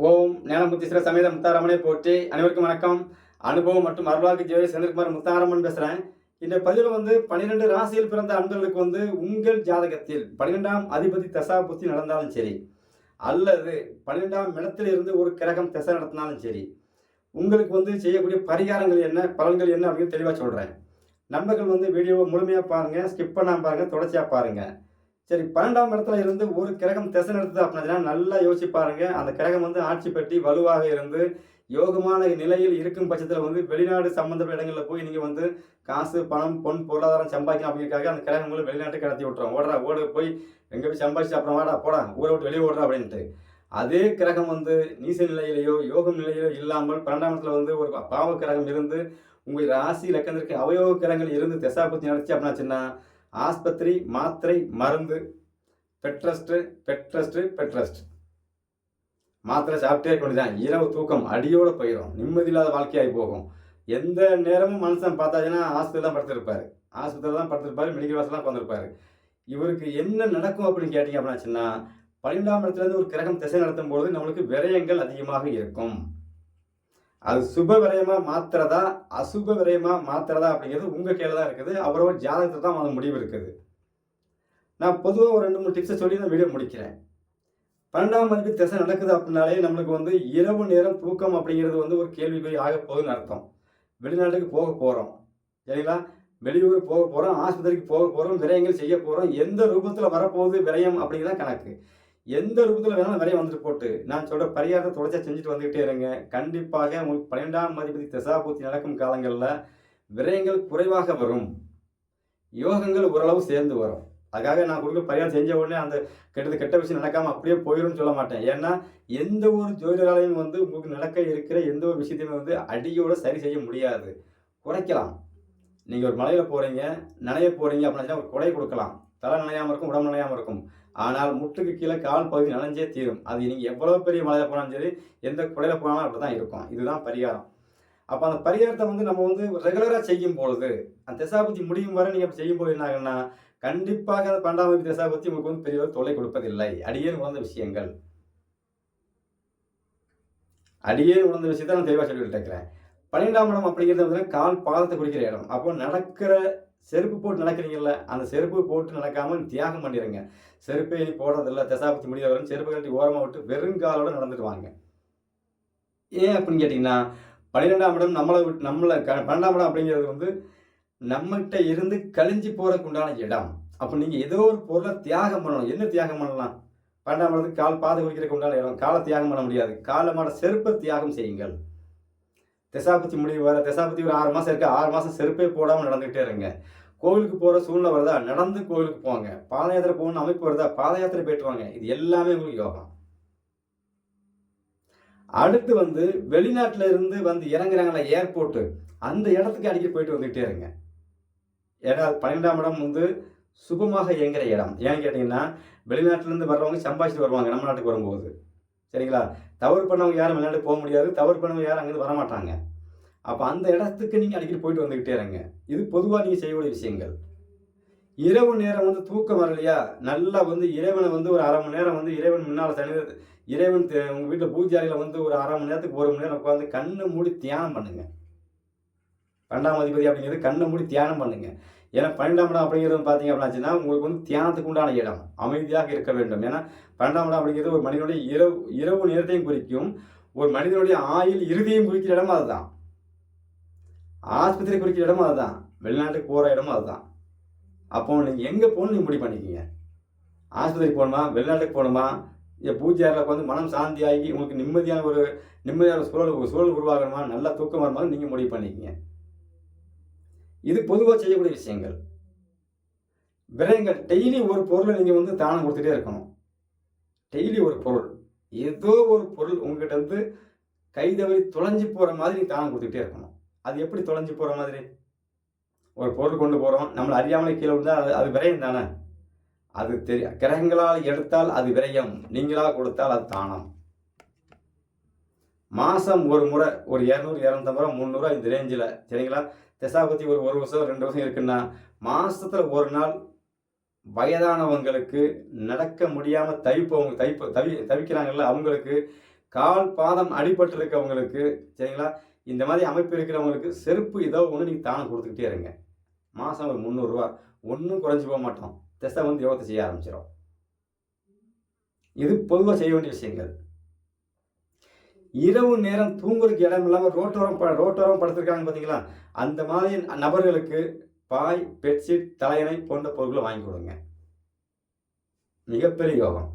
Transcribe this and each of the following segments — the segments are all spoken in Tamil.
ஓம் ஞானமுத்தீஸ்வர சமேத முத்தாரமனை போற்றி அனைவருக்கும் வணக்கம். அனுபவம் மற்றும் அருளாக்கு ஜெய செந்தில்குமார் முத்தாரமன் பேசுகிறேன் இந்த பதிவில் வந்து பன்னிரெண்டு ராசியில் பிறந்த அன்பர்களுக்கு வந்து உங்கள் ஜாதகத்தில் பன்னிரெண்டாம் அதிபதி தசா புத்தி நடந்தாலும் சரி அல்லது பன்னிரெண்டாம் இடத்தில் இருந்து ஒரு கிரகம் திசை நடத்தினாலும் சரி உங்களுக்கு வந்து செய்யக்கூடிய பரிகாரங்கள் என்ன பலன்கள் என்ன அப்படின்னு தெளிவாக சொல்கிறேன் நண்பர்கள் வந்து வீடியோவை முழுமையாக பாருங்கள் ஸ்கிப் பண்ணாமல் பாருங்கள் தொடர்ச்சியாக பாருங்கள் சரி பன்னெண்டாம் இடத்துல இருந்து ஒரு கிரகம் திசை நடத்துது அப்படின்னா நல்லா யோசிச்சு பாருங்க. அந்த கிரகம் வந்து ஆட்சி பெற்றி வலுவாக இருந்து யோகமான நிலையில் இருக்கும் பட்சத்தில் வந்து வெளிநாடு சம்மந்தப்பட்ட இடங்களில் போய் நீங்கள் வந்து காசு பணம் பொன் பொருளாதாரம் சம்பாதிக்கணும் அப்படிங்கிறக்காக அந்த கிரகம் வந்து வெளிநாட்டுக்கு கடத்தி விட்றோம் ஓடுறா ஓடு போய் எங்கே போய் சம்பாதிச்சு அப்புறம் வாடா போடா ஊரை விட்டு வெளியே ஓடுறா அப்படின்ட்டு. அதே கிரகம் வந்து நீச நிலையிலேயோ யோகம் நிலையிலோ இல்லாமல் பன்னெண்டாம் இடத்துல வந்து ஒரு பாவ கிரகம் இருந்து உங்கள் ராசி லக்கணத்திற்கு அவயோக கிரகங்கள் இருந்து திசாபத்தி நடத்தி அப்படின்னாச்சுன்னா ஆஸ்பத்திரி மாத்திரை மருந்து பெட்ரஸ்ட்டு பெட்ரஸ்ட்டு பெட்ரஸ்ட் மாத்திரை சாப்பிட்டே கொண்டுதான் இரவு தூக்கம் அடியோட போயிடும் நிம்மதி இல்லாத வாழ்க்கையாகி போகும். எந்த நேரமும் மனுஷன் பார்த்தாச்சுன்னா ஆஸ்பத்திரி தான் படுத்திருப்பாரு. ஆஸ்பத்திரி தான் படுத்திருப்பாரு மெடிக்கல் வாசலாம் உட்காந்துருப்பாரு இவருக்கு என்ன நடக்கும் அப்படின்னு கேட்டிங்க அப்படின்னாச்சுன்னா பன்னெண்டாம் இடத்துலேருந்து ஒரு கிரகம் திசை நடத்தும் பொழுது நம்மளுக்கு விரயங்கள் அதிகமாக இருக்கும். அது சுப விரயமா மாத்துறதா அசுப விரயமா மாத்திரதா அப்படிங்கிறது உங்கள் கையில் தான் இருக்குது. அவரோட ஜாதகத்தில் தான் அது முடிவு இருக்குது. நான் பொதுவாக ஒரு ரெண்டு மூணு டிப்ஸை சொல்லி நான் வீடியோ முடிக்கிறேன். பன்னெண்டாம் மதிப்பு திசை நடக்குது அப்படின்னாலே நம்மளுக்கு வந்து இரவு நேரம் தூக்கம் அப்படிங்கிறது வந்து ஒரு கேள்விக்குறி ஆக போகுதுன்னு அர்த்தம். வெளிநாட்டுக்கு போக போகிறோம் சரிங்களா? வெளியூர் போக போகிறோம் ஆஸ்பத்திரிக்கு போக போகிறோம் விரயங்கள் செய்ய போகிறோம் எந்த ரூபத்தில் வரப்போகுது விரயம் அப்படிங்கிறதான் கணக்கு. எந்த ரூபத்தில் வேணாலும் விரைய வந்துட்டு போட்டு நான் சொல்கிற பரிகாரத்தை தொடர்ச்சியாக செஞ்சுட்டு வந்துக்கிட்டே இருங்க. கண்டிப்பாக உங்களுக்கு பன்னெண்டாம் அதிபதி தசாபூர்த்தி நடக்கும் காலங்களில் விரயங்கள் குறைவாக வரும். யோகங்கள் ஓரளவு சேர்ந்து வரும். அதுக்காக நான் கொடுக்க பரிகாரம் செஞ்ச உடனே அந்த கெட்டது கெட்ட விஷயம் நடக்காமல் அப்படியே போயிடும்னு சொல்ல மாட்டேன். ஏன்னா எந்த ஒரு ஜோதிடராலையும் வந்து உங்களுக்கு நடக்க இருக்கிற எந்த ஒரு விஷயத்தையுமே வந்து அடியோடு சரி செய்ய முடியாது. குறைக்கலாம். நீங்கள் ஒரு மலையில் போகிறீங்க நனைய போகிறீங்க அப்படின்னா ஒரு கொடை கொடுக்கலாம். தலை நனையாமல் இருக்கும் உடம்பு நனையாமல் இருக்கும். ஆனால் முட்டுக்கு கீழே கால் பகுதி நனைஞ்சே தீரும். அது நீங்கள் எவ்வளோ பெரிய மலையில் போனாலும் சரி எந்த குடையில் போனாலும் அப்படி தான் இருக்கும். இதுதான் பரிகாரம். அப்போ அந்த பரிகாரத்தை வந்து நம்ம வந்து ரெகுலராக செய்யும் பொழுது அந்த திசாபுத்தி முடியும் வரை நீங்கள் செய்யும் போது என்ன ஆகுன்னா கண்டிப்பாக அந்த பன்னெண்டாம் திசாபத்தி உங்களுக்கு வந்து பெரிய தொல்லை கொடுப்பதில்லை. அடியே உணர்ந்த விஷயங்கள். அடியே உணர்ந்த விஷயத்தை நான் தெளிவாக சொல்லிட்டு இருக்கிறேன். பன்னிரெண்டாம் இடம் அப்படிங்கிறது வந்து கால் பாதத்தை குறிக்கிற இடம். அப்போ நடக்கிற செருப்பு போட்டு நடக்கிறீங்கல்ல அந்த செருப்பு போட்டு நடக்காமல் தியாகம் பண்ணிடுங்க செருப்பை இனி போடுறதில்ல. தசாபத்தி முடியவரும் செருப்பு கட்டி ஓரமாக விட்டு வெறுங்காலோடு நடந்துட்டு வாங்க. ஏன் அப்படின்னு கேட்டிங்கன்னா பன்னிரெண்டாம் இடம் நம்மளை விட்டு நம்மளை க பன்னெண்டாம் இடம் அப்படிங்கிறது வந்து நம்மகிட்ட இருந்து கழிஞ்சு போகிறதுக்கு உண்டான இடம். அப்போ நீங்கள் ஏதோ ஒரு பொருளை தியாகம் பண்ணணும். என்ன தியாகம் பண்ணலாம்? பன்னெண்டாம் இடத்துக்கு கால் பாதை குறிக்கிறதுக்கு உண்டான இடம். காலை தியாகம் பண்ண முடியாது. காலமான செருப்பை தியாகம் செய்யுங்கள். திசாபத்தி முடிவு வர திசாபத்தி ஒரு ஆறு மாதம் இருக்குது ஆறு மாதம் செருப்பே போடாமல் நடந்துகிட்டே இருங்க. கோவிலுக்கு போகிற சூழ்நிலை வருதா? நடந்து கோவிலுக்கு போங்க. பாத யாத்திரை போகணும்னு அமைப்பு வருதா? பாத யாத்திரை போயிட்டு வாங்க. இது எல்லாமே உங்களுக்கு யோகம். அடுத்து வந்து வெளிநாட்டில் இருந்து வந்து இறங்குறாங்களே ஏர்போர்ட்டு அந்த இடத்துக்கு அடிக்கடி போயிட்டு வந்துகிட்டே இருங்க. ஏன்னா பன்னெண்டாம் இடம் வந்து சுபமாக இயங்குற இடம். ஏன்னு கேட்டிங்கன்னா வெளிநாட்டிலேருந்து வர்றவங்க சம்பாதிச்சுட்டு வருவாங்க. நம்ம நாட்டுக்கு வரும்போது. சரிங்களா? தவறு பண்ணவங்க யாரும் வெளிநாட்டு போக முடியாது. தவறு பண்ணவங்க யாரும் அங்கேருந்து வரமாட்டாங்க அப்போ அந்த இடத்துக்கு நீங்கள் அடிக்கடி போயிட்டு வந்துக்கிட்டே இருங்க. இது பொதுவாக நீங்கள் செய்யக்கூடிய விஷயங்கள். இரவு நேரம் வந்து தூக்கம் வரலையா? நல்லா வந்து இறைவனை வந்து ஒரு அரை மணி நேரம் வந்து இறைவன் முன்னால் தனி இறைவன் உங்கள் வீட்டில் பூஜாரியில் வந்து ஒரு அரை மணி நேரத்துக்கு ஒரு மணி நேரம் உட்காந்து கண்ணை மூடி தியானம் பண்ணுங்க. பன்னெண்டாம் அதிபதி அப்படிங்கிறது கண்ணை மூடி தியானம் பண்ணுங்கள் ஏன்னா பன்னெண்டாம் இடம் அப்படிங்கிறது பார்த்தீங்க அப்படின்னாச்சுன்னா உங்களுக்கு வந்து தியானத்துக்கு உண்டான இடம் அமைதியாக இருக்க வேண்டும். ஏன்னா பன்னெண்டாம் இடம் அப்படிங்கிறது ஒரு மனிதனுடைய இரவு இரவு நேரத்தையும் குறிக்கும் ஒரு மனிதனுடைய ஆயுள் இறுதியும் குறிக்கிற இடமும் அதுதான். ஆஸ்பத்திரி குறிக்கிற இடமும் அதுதான். வெளிநாட்டுக்கு போகிற இடமும் அதுதான். அப்போ நீங்கள் எங்கே போகணும் நீங்கள் முடிவு பண்ணிக்கிங்க. ஆஸ்பத்திரிக்கு போகணுமா? வெளிநாட்டுக்கு போகணுமா? இல்லை பூஜையாரில் வந்து மனம் சாந்தியாகி உங்களுக்கு நிம்மதியான ஒரு நிம்மதியான சூழல் ஒரு சூழல் உருவாகணுமா? நல்லா தூக்கம் வருமா நீங்கள் முடிவு பண்ணிக்கிங்க. இது பொதுவாக செய்யக்கூடிய விஷயங்கள். விரயங்கள். டெய்லி ஒரு பொருளை நீங்கள் வந்து தானம் கொடுத்துட்டே இருக்கணும். டெய்லி ஒரு பொருள். ஏதோ ஒரு பொருள் உங்ககிட்ட இருந்து கைதவறி தொலைஞ்சு போகிற மாதிரி நீங்கள் தானம் கொடுத்துக்கிட்டே இருக்கணும். அது எப்படி தொலைஞ்சு போகிற மாதிரி? ஒரு பொருள் கொண்டு போகிறோம் நம்மளை அறியாமலே கீழே விழுந்தால் அது அது விரயம் தானே? அது தெரிய கிரகங்களால் எடுத்தால் அது விரயம். நீங்களாக கொடுத்தால் அது தானம். மாதம் ஒரு முறை ஒரு இரநூறு இரநூத்தம்பது ரூபா முந்நூறுரூவா இந்த ரேஞ்சில் சரிங்களா? தசாபதி ஒரு ஒரு வருஷம் ரெண்டு வருஷம் இருக்குன்னா மாதத்தில் ஒரு நாள் வயதானவங்களுக்கு நடக்க முடியாமல் தவிப்பவங்க தவிப்ப தவி தவிக்கிறாங்கல்ல அவங்களுக்கு கால் பாதம் அடிபட்டு இருக்கவங்களுக்கு சரிங்களா? இந்த மாதிரி அமைப்பு இருக்கிறவங்களுக்கு செருப்பு ஏதோ ஒன்று நீங்கள் தானம் கொடுத்துக்கிட்டே இருங்க. மாதம் ஒரு முந்நூறுரூவா ஒன்றும் குறைஞ்சி போக மாட்டோம். திசை வந்து யோகத்தை செய்ய ஆரம்பிச்சிடும் இது பொதுவாக செய்ய வேண்டிய விஷயங்கள். இரவு நேரம் தூங்குறதுக்கு இடம் இல்லாமல் ரோட்டோரம் ப ரோட்டோரம் படுத்திருக்காங்க பார்த்தீங்களா? அந்த மாதிரி நபர்களுக்கு பாய் பெட்ஷீட் தலையணை போன்ற பொருட்களை வாங்கி கொடுங்க. மிகப்பெரிய யோகம்.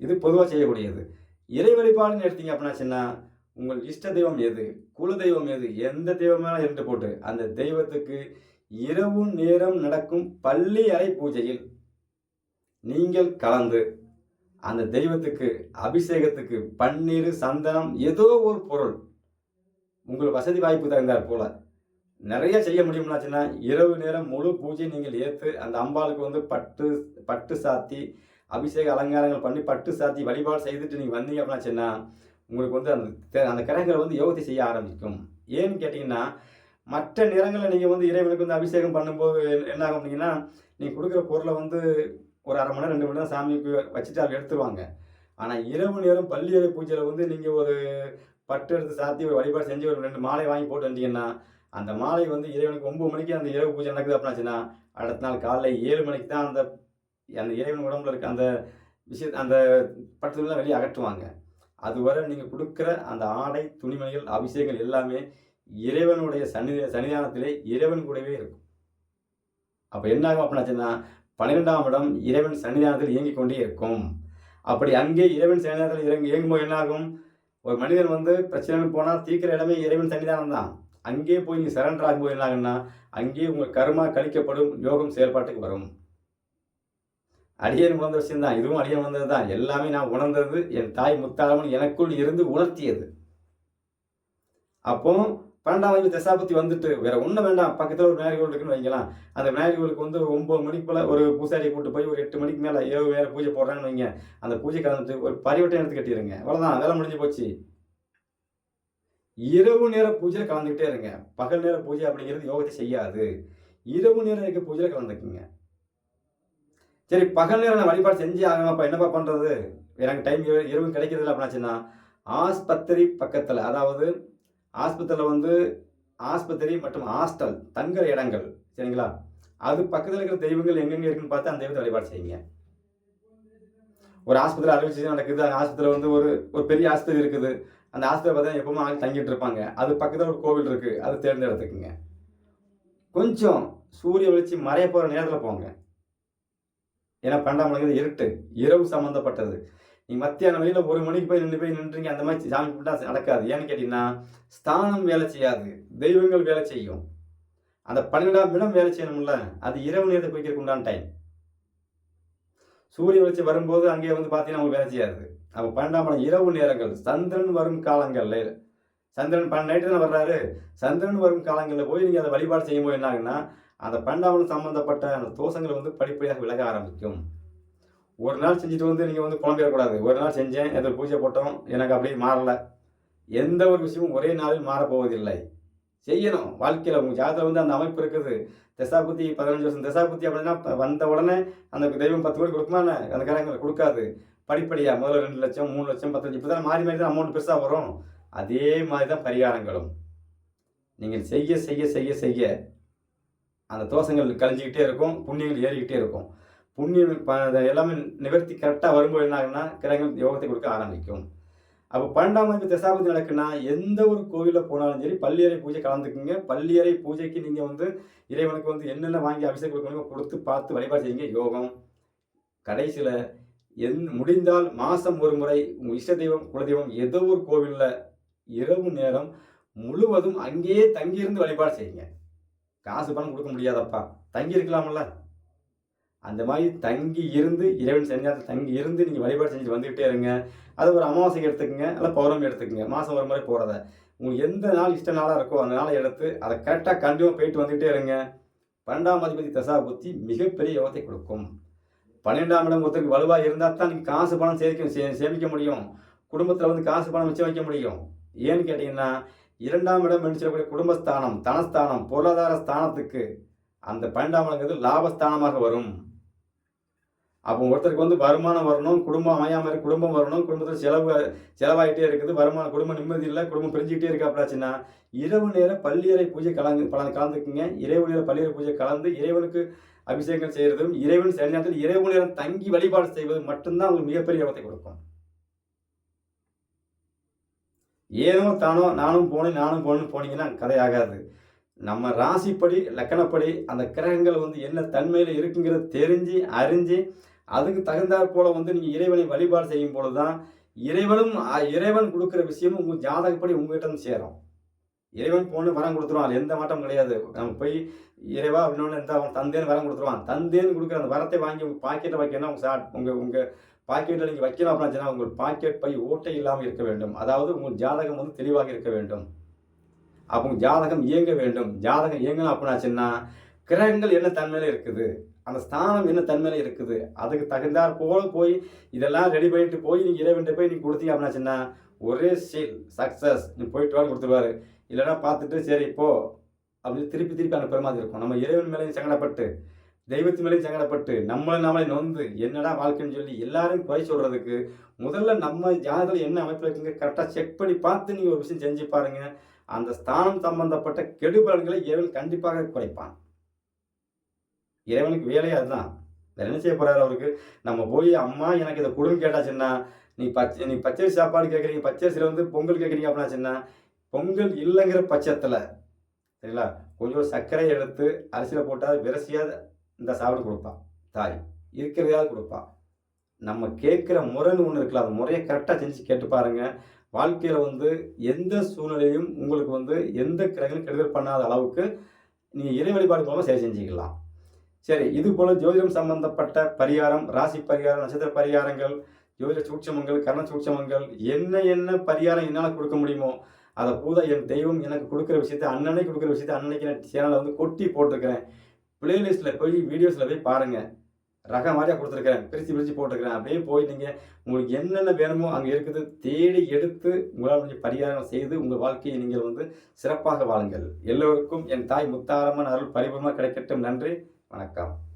இது பொதுவாக செய்யக்கூடியது. இறை வழிபாடுன்னு எடுத்தீங்க அப்படின்னா சின்ன உங்கள் இஷ்ட தெய்வம் எது? குல தெய்வம் எது? எந்த தெய்வமான இருந்து போட்டு அந்த தெய்வத்துக்கு இரவு நேரம் நடக்கும் பள்ளி அறை பூஜையில் நீங்கள் கலந்து அந்த தெய்வத்துக்கு அபிஷேகத்துக்கு பன்னீர் சந்தனம் ஏதோ ஒரு பொருள். உங்கள் வசதி வாய்ப்பு தகுந்தார் போல. நிறைய செய்ய முடியும்னாச்சுன்னா இரவு நேரம் முழு பூஜை நீங்கள் ஏற்று அந்த அம்பாளுக்கு வந்து பட்டு பட்டு சாத்தி அபிஷேக அலங்காரங்கள் பண்ணி பட்டு சாத்தி வழிபாடு செய்துட்டு நீங்கள் வந்தீங்க அப்படின்னாச்சுன்னா உங்களுக்கு வந்து அந்த அந்த கிரகங்கள் வந்து யோகத்தை செய்ய ஆரம்பிக்கும். ஏன்னு கேட்டிங்கன்னா மற்ற நிறங்களை நீங்கள் வந்து இறைவனுக்கு வந்து அபிஷேகம் பண்ணும்போது என்ன ஆகும் அப்படிங்கன்னா நீங்கள் கொடுக்குற பொருளை வந்து ஒரு அரை மணி நேரம் ரெண்டு மணி நேரம் சாமிக்கு வச்சுட்டு அதை எடுத்துருவாங்க. ஆனால் இரவு நேரம் பள்ளியறை பூஜையில் வந்து நீங்கள் ஒரு பட்டு எடுத்து சாத்தி ஒரு வழிபாடு செஞ்சு ஒரு ரெண்டு மாலை வாங்கி போட்டு வந்தீங்கன்னா அந்த மாலை வந்து இறைவனுக்கு ஒம்பது மணிக்கு அந்த இரவு பூஜை நடக்குது அப்படின்னாச்சுன்னா அடுத்த நாள் காலைல ஏழு மணிக்கு தான் அந்த அந்த இறைவன் உடம்புல இருக்க அந்த விஷய அந்த பட்டுலாம் வெளியே அகற்றுவாங்க. அதுவரை நீங்கள் கொடுக்குற அந்த ஆடை துணிமணிகள் அபிஷேகங்கள் எல்லாமே இறைவனுடைய சன்னி சன்னிதானத்திலே இறைவன் கூடவே இருக்கும். அப்போ என்ன ஆகும் அப்படின்னாச்சுன்னா பன்னிரெண்டாம் இடம் இறைவன் சன்னிதானத்தில் இயங்கிக் கொண்டே இருக்கும். அப்படி அங்கே இறைவன் சன்னிதானத்தில் இறங்கி இயங்கும்போது என்ன ஆகும் ஒரு மனிதன் வந்து பிரச்சனைன்னு போனால் தீர்க்கிற இடமே இறைவன் சன்னிதானம் தான் அங்கே போய் நீங்கள் சரண்டர் ஆகும்போது என்ன ஆகும்னா அங்கே உங்கள் கர்மா கழிக்கப்படும் யோகம் செயல்பாட்டுக்கு வரும். அடியன் உணர்ந்த விஷயம் தான் இதுவும் அடியன் உணர்ந்தது தான் எல்லாமே நான் உணர்ந்தது என் தாய் முத்தாளமன் எனக்குள் இருந்து உணர்த்தியது. அப்போ பன்னெண்டாம் வயது தசாபத்தி வந்துட்டு வேற ஒன்றும் வேண்டாம். பக்கத்தில் ஒரு விநாயகர் கோவில் இருக்குன்னு வைக்கலாம் அந்த விநாயகர் கோவிலுக்கு வந்து ஒரு ஒம்பது மணிக்கு போல் ஒரு பூசாரியை கூட்டு போய் ஒரு எட்டு மணிக்கு மேலே ஏழு வேறு பூஜை போடுறாங்கன்னு வைங்க. அந்த பூஜை கலந்துட்டு ஒரு பரிவட்டம் எடுத்து கட்டிடுங்க. அவ்வளோதான் வேலை முடிஞ்சு போச்சு. இரவு நேர பூஜையில் கலந்துக்கிட்டே இருங்க. பகல் நேர பூஜை அப்படிங்கிறது யோகத்தை செய்யாது. இரவு நேரம் இருக்க பூஜையில் கலந்துக்குங்க. சரி பகல் நேரம் நான் வழிபாடு செஞ்சு ஆகணும்ப்பா? என்னப்பா பண்ணுறது எனக்கு டைம் இரவு கிடைக்கிறது அப்படின்னாச்சுன்னா ஆஸ்பத்திரி பக்கத்தில் அதாவது ஆஸ்பத்திரியில் வந்து ஆஸ்பத்திரி மற்றும் ஹாஸ்டல் தங்குற இடங்கள் சரிங்களா? அது பக்கத்தில் இருக்கிற தெய்வங்கள் எங்கெங்கே இருக்குன்னு பார்த்து அந்த தெய்வத்தை வழிபாடு செய்யுங்க ஒரு ஆஸ்பத்திரி அறுவை சிகிச்சை நடக்குது அந்த ஆஸ்பத்திரியில் வந்து ஒரு ஒரு பெரிய ஆஸ்பத்திரி இருக்குது. அந்த ஆஸ்பத்திரி பார்த்தா எப்பவுமே ஆள் தங்கிட்டு இருப்பாங்க. அது பக்கத்தில் ஒரு கோவில் இருக்குது அது தேர்ந்தெடுத்துக்குங்க கொஞ்சம் சூரிய வெளிச்சி மறைய போகிற நேரத்தில் போங்க. ஏன்னா பன்னெண்டாம் மணிக்கு இருட்டு இரவு சம்மந்தப்பட்டது நீங்கள் மத்தியான வெளியில் ஒரு மணிக்கு போய் நின்று போய் நின்றுங்க அந்த மாதிரி சாமி கும்பிட்டா நடக்காது. ஏன்னு கேட்டிங்கன்னா ஸ்தானம் வேலை செய்யாது தெய்வங்கள் வேலை செய்யும். அந்த பன்னெண்டாம் இடம் வேலை செய்யணும்ல அது இரவு நேரத்தை குறிக்கிறதுக்கு உண்டான டைம் சூரிய வெளிச்சம் வரும்போது அங்கே வந்து பார்த்தீங்கன்னா உங்களுக்கு வேலை செய்யாது. அப்போ பன்னெண்டாம் இடம் இரவு நேரங்கள். சந்திரன் வரும் காலங்களில் சந்திரன் பன்னெண்டு நைட்டு தானே வர்றாரு. சந்திரன் வரும் காலங்களில் போய் நீங்கள் அதை வழிபாடு செய்யும்போது என்ன ஆகுன்னா அந்த பன்னெண்டாம் சம்மந்தப்பட்ட அந்த தோஷங்கள் வந்து படிப்படியாக விலக ஆரம்பிக்கும். ஒரு நாள் செஞ்சுட்டு வந்து நீங்கள் வந்து குழம்பிடக்கூடாது. ஒரு நாள் செஞ்சேன் எந்த பூஜை போட்டோம் எனக்கு அப்படியே மாறலை. எந்த ஒரு விஷயமும் ஒரே நாளில் மாறப்போவதில்லை. செய்யணும். வாழ்க்கையில் உங்கள் ஜாதகத்தில் வந்து அந்த அமைப்பு இருக்குது. தசாபுத்தி பதினஞ்சு வருஷம். தசாபுத்தி அப்படின்னா வந்த உடனே அந்த தெய்வம் பத்து கோடி கொடுக்குமா என்ன? அந்த காரங்களை கொடுக்காது. படிப்படியாக முதல்ல ரெண்டு லட்சம் மூணு லட்சம் பத்து லட்சம் இப்போ தான் மாறி மாறி தான் அமௌண்ட் பெருசாக வரும். அதே மாதிரி தான் பரிகாரங்களும். நீங்கள் செய்ய செய்ய செய்ய செய்ய அந்த தோஷங்கள் கழிஞ்சிக்கிட்டே இருக்கும். புண்ணியங்கள் ஏறிக்கிட்டே இருக்கும். புண்ணியம் எல்லாமே நிவர்த்தி கரெக்டாக வரும்போது என்ன ஆகும்னா கிரகங்கள் யோகத்தை கொடுக்க ஆரம்பிக்கும். அப்போ பன்னெண்டாம் வகுப்பு தசாபதி நடக்குன்னா எந்த ஒரு கோவிலில் போனாலும் சரி பள்ளியறை பூஜை கலந்துக்குங்க. பள்ளியறை பூஜைக்கு நீங்கள் வந்து இறைவனுக்கு வந்து என்னென்ன வாங்கி அபிஷேகம் கொடுக்கணுமோ கொடுத்து பார்த்து வழிபாடு செய்யுங்க யோகம். கடைசியில் என் முடிந்தால் மாதம் ஒரு முறை உங்கள் இஷ்ட தெய்வம் குலதெய்வம் ஏதோ ஒரு கோவிலில் இரவு நேரம் முழுவதும் அங்கேயே தங்கியிருந்து வழிபாடு செய்யுங்க. காசு பணம் கொடுக்க முடியாதப்பா. தங்கி இருக்கலாம்ல அந்த மாதிரி தங்கி இருந்து இறைவன் சன்னிதானத்தில் தங்கி இருந்து நீங்கள் வழிபாடு செஞ்சுட்டு வந்துக்கிட்டே இருங்க. அது ஒரு அமாவாசைக்கு எடுத்துக்கங்க இல்லை பௌர்ணமி எடுத்துக்கங்க. மாதம் ஒரு முறை போகிறத உங்களுக்கு எந்த நாள் இஷ்ட நாளாக இருக்கோ அந்த நாளை எடுத்து அதை கரெக்டாக கண்டிப்பாக போயிட்டு வந்துகிட்டே இருங்க. பன்னெண்டாம் அதிபதி தசா புத்தி மிகப்பெரிய யோகத்தை கொடுக்கும். பன்னெண்டாம் இடம் ஒருத்தருக்கு வலுவாக இருந்தால் தான் நீங்கள் காசு பணம் சேமிக்க சே- சேமிக்க முடியும். குடும்பத்தில் வந்து காசு பணம் மிச்சம் வைக்க முடியும். ஏன்னு கேட்டிங்கன்னா இரண்டாம் இடம் என்று சொல்லக்கூடிய குடும்பஸ்தானம் தனஸ்தானம் பொருளாதார ஸ்தானத்துக்கு அந்த பன்னெண்டாம் இடங்கிறது லாபஸ்தானமாக வரும். அப்போ ஒருத்தருக்கு வந்து வருமானம் வரணும் குடும்பம் அமையாமல் இருக்கு குடும்பம் வரணும் குடும்பத்தில் செலவு செலவாயிட்டே இருக்குது வருமானம் குடும்பம் நிம்மதி இல்லை குடும்பம் பிரிஞ்சுக்கிட்டே இருக்காப்டாச்சுன்னா இரவு நேர பள்ளியறை பூஜை கலந்து பல கலந்துக்குங்க. இரவு நேர பள்ளியறை பூஜை கலந்து இறைவனுக்கு அபிஷேகம் செய்கிறதும் இறைவன் சில நேரத்தில் இரவு நேரம் தங்கி வழிபாடு செய்வது மட்டும்தான் உங்களுக்கு மிகப்பெரிய யோகத்தை கொடுக்கும். ஏனோ தானோ நானும் போனேன் நானும் போனேன்னு போனீங்கன்னா கதையாகாது நம்ம ராசிப்படி லக்கணப்படி அந்த கிரகங்கள் வந்து என்ன தன்மையில் இருக்குங்கிறத தெரிஞ்சு அறிஞ்சு அதுக்கு தகுந்தாற் போல வந்து நீங்கள் இறைவனை வழிபாடு செய்யும் பொழுது தான் இறைவனும் இறைவன் கொடுக்குற விஷயமும் உங்கள் ஜாதகப்படி உங்ககிட்ட வந்து சேரும். இறைவன் போன வரம் கொடுத்துருவான் அது எந்த மாட்டம் கிடையாது. நம்ம போய் இறைவா அப்படின்னு எந்த அவன் தந்தேன்னு வரம் கொடுத்துருவான். தந்தேன்னு கொடுக்குற அந்த வரத்தை வாங்கி உங்கள் பாக்கெட்டில் வைக்கணும் உங்கள் சாட் உங்கள் உங்கள் பாக்கெட்டில் நீங்கள் வைக்கணும் அப்படின்னா உங்கள் பாக்கெட் பை ஓட்டை இல்லாமல் இருக்க வேண்டும். அதாவது உங்கள் ஜாதகம் வந்து தெளிவாக இருக்க வேண்டும். அப்போ ஜாதகம் இயங்க வேண்டும். ஜாதகம் இயங்கணும் அப்படின்னாச்சுன்னா கிரகங்கள் என்ன தன்மையில இருக்குது? அந்த ஸ்தானம் என்ன தன்மையில இருக்குது? அதுக்கு தகுந்தாற் போல போய் இதெல்லாம் ரெடி பண்ணிட்டு போய் நீங்கள் இறைவன்ட்டு போய் நீங்கள் கொடுத்தீங்க அப்படின்னா சின்ன ஒரே சீல் சக்ஸஸ் நீ போயிட்டு வான்னு கொடுத்துருவாரு. இல்லைன்னா பார்த்துட்டு சரி போ அப்படின்னு திருப்பி திருப்பி அனுப்புற மாதிரி இருக்கும். நம்ம இறைவன் மேலேயும் சங்கடப்பட்டு தெய்வத்தின் மேலேயும் சங்கடப்பட்டு நம்மளை நாமளே நொந்து என்னடா வாழ்க்கைன்னு சொல்லி எல்லாரும் குறை சொல்கிறதுக்கு முதல்ல நம்ம ஜாதகத்தில் என்ன அமைப்பில் இருக்குங்க? கரெக்டாக செக் பண்ணி பார்த்து நீங்கள் ஒரு விஷயம் செஞ்சு பாருங்கள் அந்த ஸ்தானம் சம்பந்தப்பட்ட கெடுபலன்களை இறைவன் கண்டிப்பாக குறைப்பான். இறைவனுக்கு வேலையே அதுதான் என்ன செய்ய போகிறாரு அவருக்கு? நம்ம போய் அம்மா எனக்கு இதை கொடுன்னு கேட்டாச்சுன்னா நீ பச்சை நீ பச்சரிசி சாப்பாடு கேட்குறீங்க பச்சரிசியில் வந்து பொங்கல் கேட்குறீங்க அப்படின்னாச்சுன்னா பொங்கல் இல்லைங்கிற பட்சத்தில் சரிங்களா? கொஞ்சம் சர்க்கரை எடுத்து அரிசியில் போட்டால் விரசியாக இந்த சாப்பாடு கொடுப்பான் தாய். இருக்கிறதையாவது கொடுப்பான். நம்ம கேட்குற முறைன்னு ஒன்று இருக்குல்ல அந்த முறையை கரெக்டாக செஞ்சு கேட்டு பாருங்கள் வாழ்க்கையில் வந்து எந்த சூழ்நிலையும் உங்களுக்கு வந்து எந்த கிரகங்களும் கெடுதல் பண்ணாத அளவுக்கு நீங்கள் இறை வழிபாடு மூலமாக சரி செஞ்சுக்கலாம். சரி இது போல ஜோதிடம் சம்பந்தப்பட்ட பரிகாரம் ராசி பரிகாரம் நட்சத்திர பரிகாரங்கள் ஜோதிட சூட்சமங்கள் கர்ண சூட்சமங்கள் என்ன என்ன பரிகாரம் என்னால் கொடுக்க முடியுமோ அதை பூதா என் தெய்வம் எனக்கு கொடுக்குற விஷயத்த அன்னன்னைக்கு கொடுக்குற விஷயத்த அன்னைக்கு நான் சேனலை வந்து கொட்டி போட்டிருக்கிறேன். பிளேலிஸ்ட்டில் போய் வீடியோஸில் போய் பாருங்கள் ரக மாதிரியாக கொடுத்துருக்கிறேன். பிரித்து பிரித்து போட்டிருக்கிறேன். அப்படியே போய் நீங்கள் உங்களுக்கு என்னென்ன வேணுமோ அங்கே இருக்குது தேடி எடுத்து உங்களால் கொஞ்சம் பரிகாரம் செய்து உங்கள் வாழ்க்கையை நீங்கள் வந்து சிறப்பாக வாழுங்கள். எல்லோருக்கும் என் தாய் முத்தாரமான அருள் பரிபூர்ணமாக கிடைக்கட்டும். நன்றி. வணக்கம்.